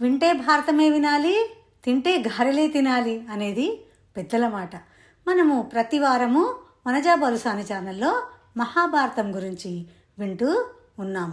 వింటే భారతమే వినాలి తింటే గారెలే తినాలి అనేది పెద్దల మాట. మనము ప్రతి వారము వనజా బలుసాని ఛానల్లో మహాభారతం గురించి వింటూ ఉన్నాము.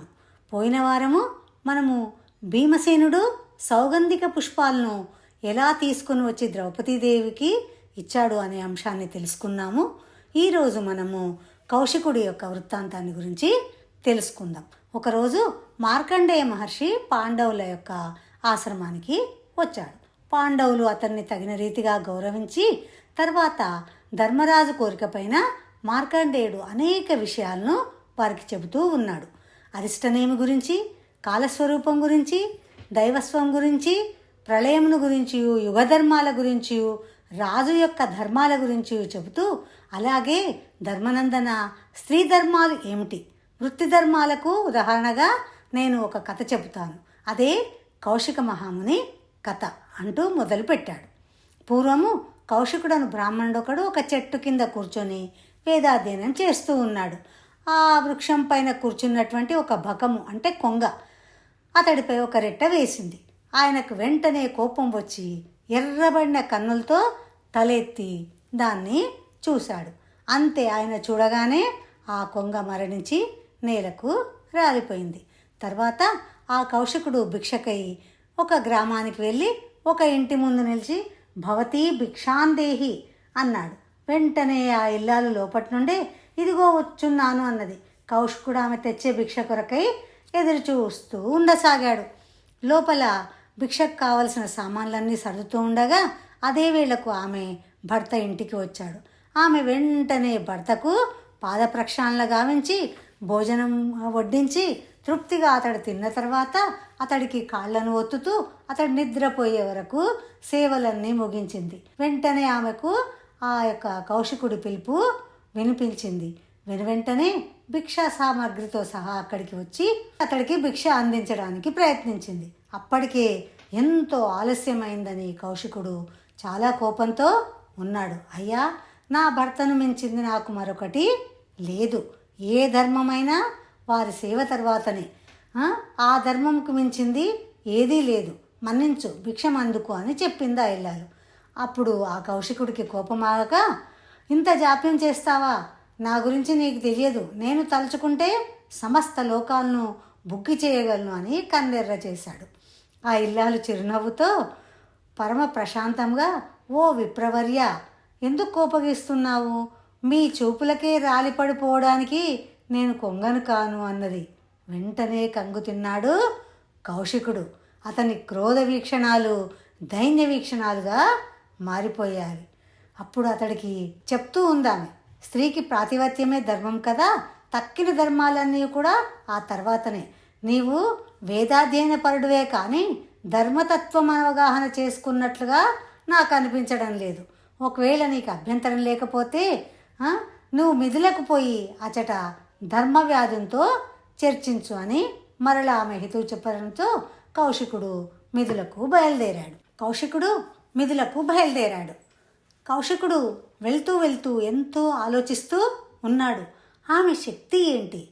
పోయిన వారము మనము భీమసేనుడు సౌగంధిక పుష్పాలను ఎలా తీసుకుని వచ్చి ద్రౌపదీదేవికి ఇచ్చాడు అనే అంశాన్ని తెలుసుకున్నాము. ఈరోజు మనము కౌశికుడి యొక్క వృత్తాంతాన్ని గురించి తెలుసుకుందాం. ఒకరోజు మార్కండేయ మహర్షి పాండవుల యొక్క ఆశ్రమానికి వచ్చాడు. పాండవులు అతన్ని తగిన రీతిగా గౌరవించి తర్వాత ధర్మరాజు కోరిక పైన మార్కండేయుడు అనేక విషయాలను వారికి చెబుతూ ఉన్నాడు. అరిష్టనేమి గురించి కాలస్వరూపం గురించి దైవస్వం గురించి ప్రళయమును గురించి యుగధర్మాల గురించి రాజు యొక్క ధర్మాల గురించి చెబుతూ అలాగే ధర్మనందన స్త్రీ ధర్మాలు ఏమిటి? వృత్తి ధర్మాలకు ఉదాహరణగా నేను ఒక కథ చెబుతాను. అదే కౌశిక మహాముని కథ అంటూ మొదలుపెట్టాడు పూర్వము కౌశికుడను బ్రాహ్మణుడొకడు ఒక చెట్టు కింద కూర్చొని వేదాధ్యయనం చేస్తూ ఉన్నాడు. ఆ వృక్షం పైన కూర్చున్నటువంటి ఒక బకము అంటే కొంగ. అతడిపై ఒక రెట్ట వేసింది. ఆయనకు వెంటనే కోపం వచ్చి ఎర్రబడిన కన్నులతో తలెత్తి దాన్ని చూశాడు. అంతే ఆయన చూడగానే ఆ కొంగ మరణించి నేలకు రాలిపోయింది. తర్వాత ఆ కౌశికుడు భిక్షకై ఒక గ్రామానికి వెళ్ళి ఒక ఇంటి ముందు నిలిచి భవతి భిక్షాందేహి అన్నాడు. వెంటనే ఆ ఇల్లాలు లోపటి నుండే ఇదిగో వచ్చున్నాను అన్నది. కౌశికుడు ఆమె తెచ్చే భిక్ష కొరకై ఎదురు చూస్తూ ఉండసాగాడు. లోపల భిక్షకు కావలసిన సామాన్లన్నీ సర్దుతూ ఉండగా అదే వేళకు ఆమె భర్త ఇంటికి వచ్చాడు. ఆమె వెంటనే భర్తకు పాద ప్రక్షాళన గావించి భోజనం వడ్డించి తృప్తిగా అతడు తిన్న తర్వాత అతడికి కాళ్ళను ఒత్తుతూ అతడు నిద్రపోయే వరకు సేవలన్నీ ముగించింది. వెంటనే ఆమెకు ఆ యొక్క కౌశికుడి పిలుపు వినిపించింది. వెను వెంటనే భిక్షా సామాగ్రితో సహా అక్కడికి వచ్చి అతడికి భిక్ష అందించడానికి ప్రయత్నించింది. అప్పటికే ఎంతో ఆలస్యమైందని కౌశికుడు చాలా కోపంతో ఉన్నాడు. అయ్యా నా భర్తను మించింది నాకు మరొకటి లేదు. ఏ ధర్మమైనా వారి సేవ తర్వాతనే. ఆ, ధర్మంకు మించింది ఏదీ లేదు. మన్నించు భిక్షం అందుకు అని చెప్పింది ఆ ఇల్లాలు. అప్పుడు ఆ కౌశికుడికి కోపమాగక ఇంత జాప్యం చేస్తావా? నా గురించి నీకు తెలియదు. నేను తలుచుకుంటే సమస్త లోకాలను బుక్కి చేయగలను అని కన్నెర్ర చేశాడు ఆ ఇల్లాలు చిరునవ్వుతో పరమ ప్రశాంతంగా ఓ విప్రవర్య ఎందుకు కోపగిస్తున్నావు? మీ చూపులకే రాలిపడిపోవడానికి నేను కొంగను కాను అన్నది. వెంటనే కంగు తిన్నాడు కౌశికుడు. అతని క్రోధ వీక్షణాలు దైన్య వీక్షణాలుగా మారిపోయాయి. అప్పుడు అతడికి చెప్తూ ఉందామె స్త్రీకి ప్రాతిపత్యమే ధర్మం కదా తక్కిన ధర్మాలన్నీ కూడా ఆ తర్వాతనే. నీవు వేదాధ్యయన పరుడువే కానీ ధర్మతత్వం అవగాహన చేసుకున్నట్లుగా నాకు అనిపించడం లేదు. ఒకవేళ నీకు అభ్యంతరం లేకపోతే నువ్వు మిథులకు పోయి అచట ధర్మవ్యాధంతో చర్చించు అని మరలా ఆమె హితువు చెప్పడంతో కౌశికుడు మిథులకు బయలుదేరాడు. కౌశికుడు మిథులకు బయలుదేరాడు. కౌశికుడు వెళ్తూ వెళ్తూ ఎంతో ఆలోచిస్తూ ఉన్నాడు. ఆమె శక్తి ఏంటి?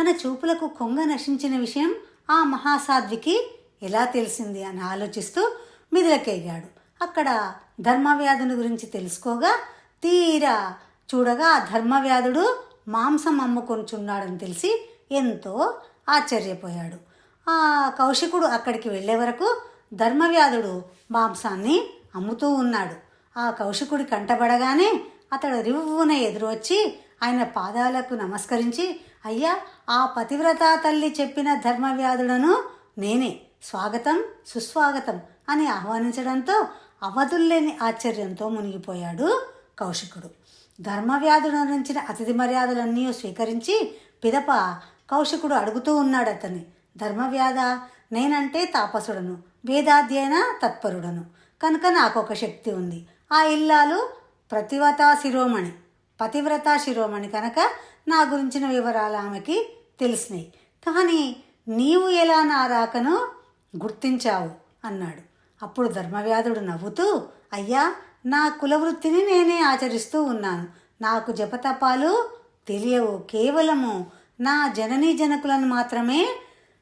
తన చూపులకు కొంగ నశించిన విషయం ఆ మహాసాధ్వికి ఎలా తెలిసింది అని ఆలోచిస్తూ మిదిలకెగాడు. అక్కడ ధర్మవ్యాధుని గురించి తెలుసుకోగా తీరా చూడగా ఆ ధర్మవ్యాధుడు మాంసం అమ్ముకొనిచున్నాడని తెలిసి ఎంతో ఆశ్చర్యపోయాడు. ఆ కౌశికుడు అక్కడికి వెళ్ళే వరకు ధర్మవ్యాధుడు మాంసాన్ని అమ్ముతూ ఉన్నాడు. ఆ కౌశికుడి కంటబడగానే అతడు రివ్వున ఎదురు వచ్చి ఆయన పాదాలకు నమస్కరించి అయ్యా ఆ పతివ్రత తల్లి చెప్పిన ధర్మవ్యాధుడను నేనే. స్వాగతం సుస్వాగతం అని ఆహ్వానించడంతో అవధుల్లేని ఆశ్చర్యంతో మునిగిపోయాడు కౌశికుడు. ధర్మవ్యాధుడు నుంచిన అతిథి మర్యాదలన్నీ స్వీకరించి పిదప కౌశికుడు అడుగుతూ ఉన్నాడు అతన్ని ధర్మవ్యాధ నేనంటే తాపసుడను వేదాధ్యయన తత్పరుడను. కనుక నాకు ఒక శక్తి ఉంది. ఆ ఇల్లాలు ప్రతివతా శిరోమణి. పతివ్రత శిరోమణి కనుక నా గురించిన వివరాలు ఆమెకి తెలిసినాయి. కానీ నీవు ఎలా నా రాకను గుర్తించావు? అన్నాడు. అప్పుడు ధర్మవ్యాధుడు నవ్వుతూ అయ్యా నా కులవృత్తిని నేనే ఆచరిస్తూ ఉన్నాను. నాకు జపతపాలు తెలియవు. కేవలము నా జననీ జనకులను మాత్రమే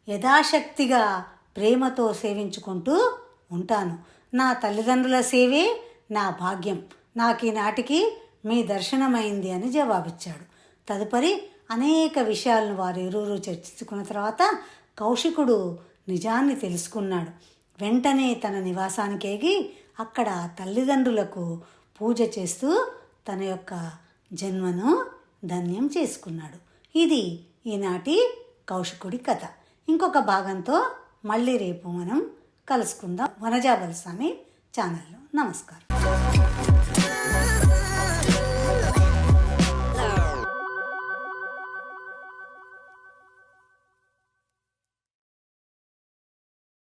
యథాశక్తిగా ప్రేమతో సేవించుకుంటూ ఉంటాను. నా తల్లిదండ్రుల సేవే నా భాగ్యం. నాకు ఈనాటికి మీ దర్శనమైంది అని జవాబిచ్చాడు. తదుపరి అనేక విషయాలను వారిరువురు చర్చించుకున్న తర్వాత కౌశికుడు నిజాన్ని తెలుసుకున్నాడు. వెంటనే తన నివాసానికి ఎగి అక్కడ తల్లిదండ్రులకు పూజ చేస్తూ తన యొక్క జన్మను ధన్యం చేసుకున్నాడు. ఇది ఈనాటి కౌశికుడి కథ. ఇంకొక భాగంతో మళ్ళీ రేపు మనం కలుసుకుందాం. వనజాబలస్వామి ఛానల్లో. నమస్కారం.